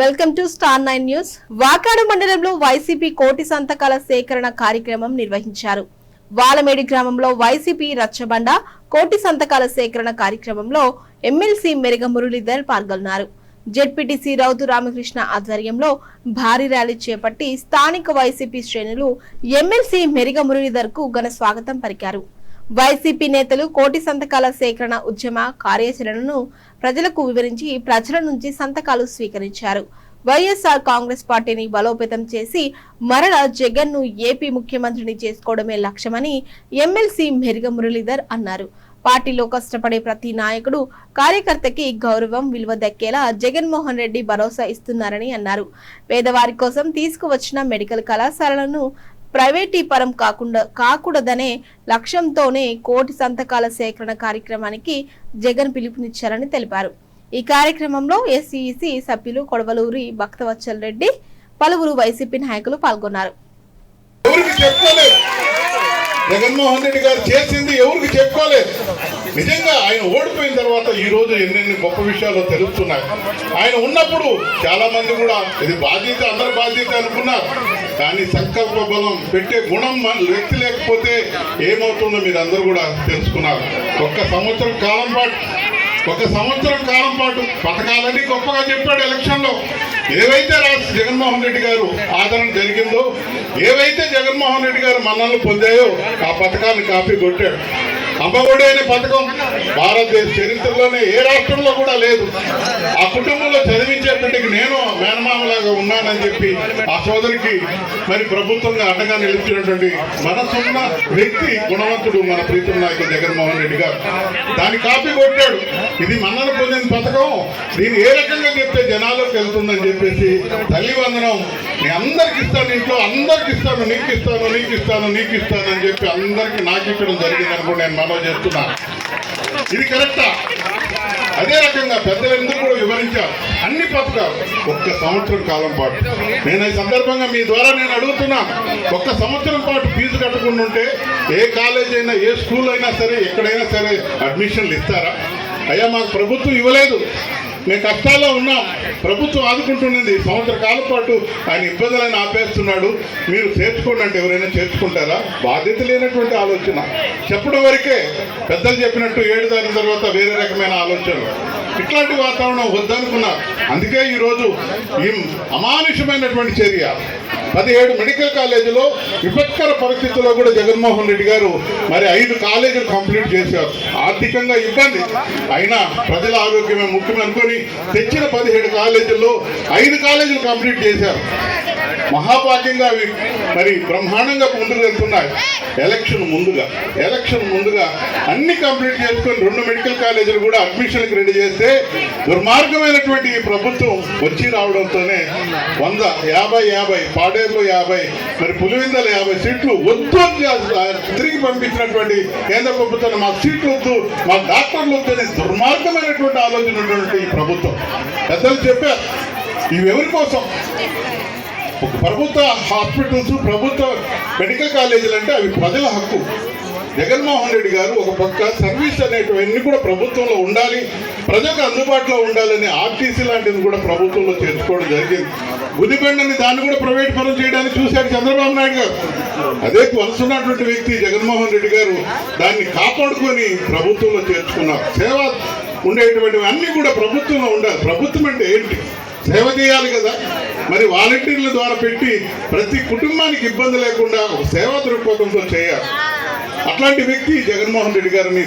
Welcome to star nine news. Vakadu మండలంలో YCP కోటి సంతకాల సేకరణ కార్యక్రమం నిర్వహించారు. వాలమేడి గ్రామంలో వైసీపీ రచ్చబండ కోటి సంతకాల సేకరణ కార్యక్రమంలో ఎమ్మెల్సీ మెరుగ మురళీధర్ పాల్గొన్నారు. జెడ్పీటీసీ రౌతు రామకృష్ణ ఆధ్వర్యంలో భారీ ర్యాలీ చేపట్టి స్థానిక వైసీపీ శ్రేణులు ఎమ్మెల్సీ మెరిగ మురళీధర్కు ఘన స్వాగతం పలికారు. వైసీపీ నేతలు కోటి సంతకాల సేకరణ ఉద్యమ కార్యాచరణను ప్రజలకు వివరించి ప్రజల నుంచి సంతకాలు స్వీకరించారు. వైఎస్ఆర్ కాంగ్రెస్ పార్టీని బలోపేతం చేసి మరల జగన్ను ఏపీ ముఖ్యమంత్రిని చేసుకోవడమే లక్ష్యమని ఎమ్మెల్సీ మెరుగ మురళీధర్ అన్నారు. పార్టీలో కష్టపడే ప్రతి నాయకుడు కార్యకర్తకి గౌరవం విలువ దక్కేలా జగన్మోహన్ రెడ్డి భరోసా ఇస్తున్నారని అన్నారు. పేదవారి కోసం తీసుకువచ్చిన మెడికల్ కళాశాలలను ప్రైవేటీపరం కాకుండా కాకూడదనే లక్ష్యంతోనే కోటి సంతకాల సేకరణ కార్యక్రమానికి జగన్ పిలుపునిచ్చారని తెలిపారు. ఈ కార్యక్రమంలో ఎస్సీఈసీ సభ్యులు కొడవలూరి భక్తవత్సల్ రెడ్డి పలువురు వైసీపీ నాయకులు పాల్గొన్నారు. జగన్మోహన్ రెడ్డి గారు చేసింది ఎవరికి చెప్పుకోలేదు నిజంగా ఆయన ఓడిపోయిన తర్వాత ఈ రోజు ఎన్నెన్ని గొప్ప విషయాలు తెలుస్తున్నాయి. ఆయన ఉన్నప్పుడు చాలా మంది కూడా ఇది బాధ్యత అందరి బాధ్యత అనుకున్నారు. కానీ సంకల్ప బలం పెట్టే గుణం వ్యక్తి లేకపోతే ఏమవుతుందో మీరు అందరూ కూడా తెలుసుకున్నారు. ఒక్క సంవత్సరం కాలం పాటు ఒక సంవత్సరం కాలం పాటు పథకాలన్నీ గొప్పగా చెప్పాడు ఎలక్షన్లో. ఏవైతే రాష్ట్ర జగన్మోహన్ రెడ్డి గారు ఆదరణ జరిగిందో ఏవైతే జగన్మోహన్ రెడ్డి గారు మన్నలు పొందాయో ఆ పథకాన్ని కాపీ కొట్టాడు. అమ్మఒడి అనే పథకం భారతదేశ చరిత్రలోనే ఏ రాష్ట్రంలో కూడా లేదు. ఆ కుటుంబంలో చదివించేటట్టుకి నేను మేనమామలాగా ఉన్నానని చెప్పి ఆ సోదరికి మరి ప్రభుత్వంగా అండగా నిలిచినటువంటి మనసున్న వ్యక్తి గుణవంతుడు మన ప్రీతం నాయకుడు జగన్మోహన్ రెడ్డి గారు. దాన్ని కాపీ కొట్టాడు. ఇది మన్నను పొందిన పథకం. దీన్ని ఏ రకంగా చెప్తే జనాల్లోకి వెళ్తుందని చెప్పేసి తల్లి నేను అందరికి ఇస్తాను ఇంట్లో అందరికి ఇస్తాను నీకు ఇస్తాను నీకు ఇస్తాను నీకు ఇస్తాను అని చెప్పి అందరికి నాకు ఇచ్చడం జరిగింది అనుకో నేను మనవి చేస్తున్నా. ఇది కరెక్టా అదే రకంగా పెద్దలందరూ కూడా వివరించారు. అన్ని పథకాలు ఒక్క సంవత్సరం కాలం పాటు. నేను ఈ సందర్భంగా మీ ద్వారా నేను అడుగుతున్నా ఒక్క సంవత్సరం పాటు ఫీజు కట్టకుండా ఉంటే ఏ కాలేజ్ అయినా ఏ స్కూల్ అయినా సరే ఎక్కడైనా సరే అడ్మిషన్లు ఇస్తారా? అయ్యా మాకు ప్రభుత్వం ఇవ్వలేదు. మేము కష్టాల్లో ఉన్నాం. ప్రభుత్వం ఆదుకుంటున్నది సంవత్సర కాలం పాటు ఆయన ఇబ్బందులను ఆపేస్తున్నాడు. మీరు చేర్చుకోండి అంటే ఎవరైనా చేర్చుకుంటారా? బాధ్యత లేనటువంటి ఆలోచన. చెప్పడం వరకే పెద్దలు చెప్పినట్టు ఏడు దాని తర్వాత వేరే రకమైన ఆలోచనలు ఇట్లాంటి వాతావరణం వద్దనుకున్నారు. అందుకే ఈరోజు ఈ అమానుషమైనటువంటి చర్య. పదిహేడు మెడికల్ కాలేజీలో విపత్కర పరిస్థితుల్లో కూడా జగన్మోహన్ రెడ్డి గారు మరి ఐదు కాలేజీలు కంప్లీట్ చేశారు. ఆర్థికంగా ఇబ్బంది. అయినా ప్రజల ఆరోగ్యమే ముఖ్యం అనుకొని తెచ్చిన పదిహేడు కాలేజీల్లో ఐదు కాలేజీలు కంప్లీట్ చేశారు. మహాభాగ్యంగా అవి మరి బ్రహ్మాండంగా ముందుకు వెళ్తున్నాయి. ఎలక్షన్ ముందుగా ఎలక్షన్ ముందుగా అన్ని కంప్లీట్ చేసుకొని రెండు మెడికల్ కాలేజీలు కూడా అడ్మిషన్కి రెడీ చేస్తే దుర్మార్గమైనటువంటి ఈ ప్రభుత్వం వచ్చి రావడంతోనే వంద యాభై యాభై పాడేరులో యాభై మరి పులివిందల యాభై సీట్లు వద్దు తిరిగి పంపించినటువంటి కేంద్ర ప్రభుత్వాన్ని మాకు సీట్లు వద్దు మా డాక్టర్లు వద్దు అనే దుర్మార్గమైనటువంటి ఆలోచన ఉన్నటువంటి ఈ ప్రభుత్వం. పెద్దలు చెప్పారు ఇవి ఎవరి కోసం? ప్రభుత్వ హాస్పిటల్స్ ప్రభుత్వ మెడికల్ కాలేజీలు అంటే అవి ప్రజల హక్కు. జగన్మోహన్ రెడ్డి గారు ఒక పక్క సర్వీస్ అనేటివన్నీ కూడా ప్రభుత్వంలో ఉండాలి ప్రజలకు అందుబాటులో ఉండాలని ఆర్టీసీ లాంటిది కూడా ప్రభుత్వంలో చేర్చుకోవడం జరిగింది. గుదిబండని దాన్ని కూడా ప్రైవేట్ పరం చేయడానికి చూశారు చంద్రబాబు నాయుడు గారు. అదే వలసున్నటువంటి వ్యక్తి జగన్మోహన్ రెడ్డి గారు దాన్ని కాపాడుకొని ప్రభుత్వంలో చేర్చుకున్నారు. సేవ ఉండేటువంటివి అన్నీ కూడా ప్రభుత్వంలో ఉండాలి. ప్రభుత్వం అంటే ఏంటి? సేవ చేయాలి కదా. మరి వాలంటీర్ల ద్వారా పెట్టి ప్రతి కుటుంబానికి ఇబ్బంది లేకుండా ఒక సేవా దృక్పథంతో చేయాలి. అట్లాంటి వ్యక్తి జగన్మోహన్ రెడ్డి గారిని